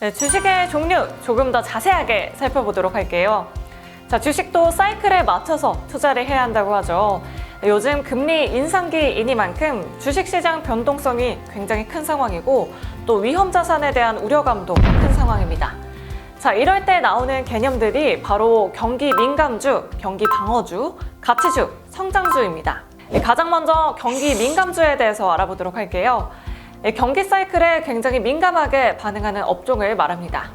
네, 주식의 종류 조금 더 자세하게 살펴보도록 할게요. 자, 주식도 사이클에 맞춰서 투자를 해야 한다고 하죠. 요즘 금리 인상기이니만큼 주식시장 변동성이 굉장히 큰 상황이고 또 위험 자산에 대한 우려감도 큰 상황입니다. 자, 이럴 때 나오는 개념들이 바로 경기 민감주, 경기 방어주, 가치주, 성장주입니다. 예, 가장 먼저 경기 민감주에 대해서 알아보도록 할게요. 예, 경기 사이클에 굉장히 민감하게 반응하는 업종을 말합니다.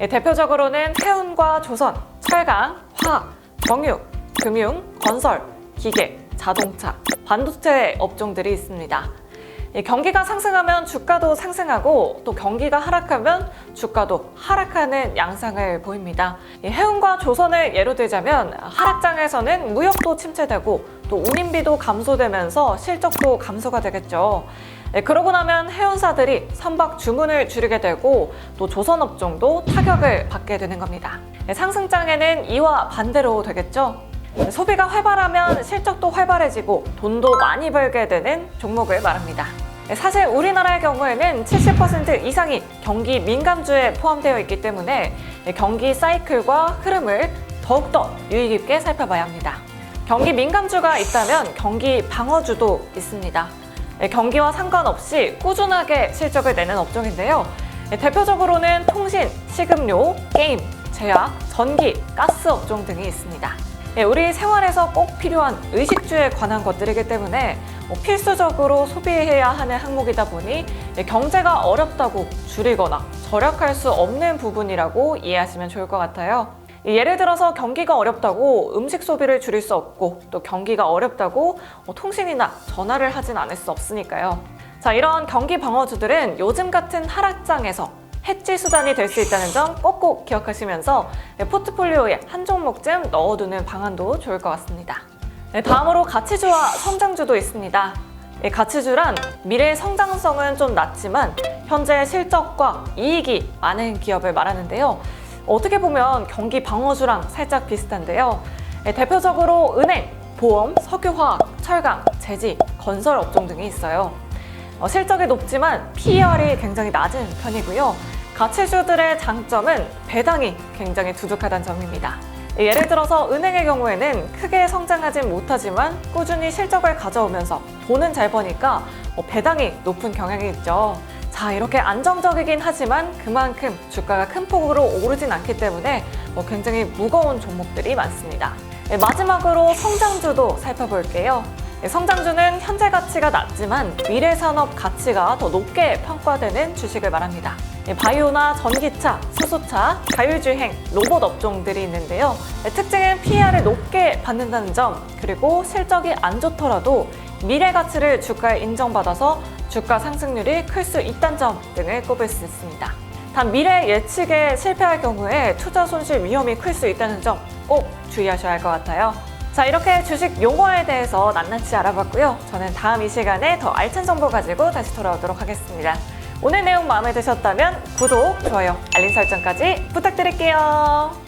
예, 대표적으로는 해운과 조선, 철강, 화학, 정유, 금융, 건설, 기계, 자동차, 반도체 업종들이 있습니다. 예, 경기가 상승하면 주가도 상승하고 또 경기가 하락하면 주가도 하락하는 양상을 보입니다. 예, 해운과 조선을 예로 들자면 하락장에서는 무역도 침체되고 또 운임비도 감소되면서 실적도 감소가 되겠죠. 예, 그러고 나면 해운사들이 선박 주문을 줄이게 되고 또 조선업종도 타격을 받게 되는 겁니다. 예, 상승장에는 이와 반대로 되겠죠. 예, 소비가 활발하면 실적도 활발해지고 돈도 많이 벌게 되는 종목을 말합니다. 예, 사실 우리나라의 경우에는 70% 이상이 경기 민감주에 포함되어 있기 때문에 예, 경기 사이클과 흐름을 더욱더 유의 깊게 살펴봐야 합니다. 경기 민감주가 있다면 경기 방어주도 있습니다. 예, 경기와 상관없이 꾸준하게 실적을 내는 업종인데요. 예, 대표적으로는 통신, 식음료, 게임, 제약, 전기, 가스 업종 등이 있습니다. 예, 우리 생활에서 꼭 필요한 의식주에 관한 것들이기 때문에 뭐 필수적으로 소비해야 하는 항목이다 보니 예, 경제가 어렵다고 줄이거나 절약할 수 없는 부분이라고 이해하시면 좋을 것 같아요. 예를 들어서 경기가 어렵다고 음식 소비를 줄일 수 없고 또 경기가 어렵다고 뭐 통신이나 전화를 하진 않을 수 없으니까요. 자, 이런 경기 방어주들은 요즘 같은 하락장에서 해지 수단이 될 수 있다는 점 꼭꼭 기억하시면서 포트폴리오에 한 종목쯤 넣어두는 방안도 좋을 것 같습니다. 네, 다음으로 가치주와 성장주도 있습니다. 예, 가치주란 미래 성장성은 좀 낮지만 현재 실적과 이익이 많은 기업을 말하는데요. 어떻게 보면 경기 방어주랑 살짝 비슷한데요. 예, 대표적으로 은행, 보험, 석유화학, 철강, 제지, 건설 업종 등이 있어요. 어, 실적이 높지만 PER이 굉장히 낮은 편이고요. 가치주들의 장점은 배당이 굉장히 두둑하다는 점입니다. 예를 들어서 은행의 경우에는 크게 성장하진 못하지만 꾸준히 실적을 가져오면서 돈은 잘 버니까 어, 배당이 높은 경향이 있죠. 자, 이렇게 안정적이긴 하지만 그만큼 주가가 큰 폭으로 오르진 않기 때문에 어, 굉장히 무거운 종목들이 많습니다. 네, 마지막으로 성장주도 살펴볼게요. 네, 성장주는 현재 가치가 낮지만 미래 산업 가치가 더 높게 평가되는 주식을 말합니다. 네, 바이오나 전기차, 수소차, 자율주행, 로봇 업종들이 있는데요. 네, 특징은 PER을 높게 받는다는 점, 그리고 실적이 안 좋더라도 미래 가치를 주가에 인정받아서 주가 상승률이 클 수 있다는 점 등을 꼽을 수 있습니다. 단 미래 예측에 실패할 경우에 투자 손실 위험이 클 수 있다는 점 꼭 주의하셔야 할 것 같아요. 자, 이렇게 주식 용어에 대해서 낱낱이 알아봤고요. 저는 다음 이 시간에 더 알찬 정보 가지고 다시 돌아오도록 하겠습니다. 오늘 내용 마음에 드셨다면 구독, 좋아요, 알림 설정까지 부탁드릴게요.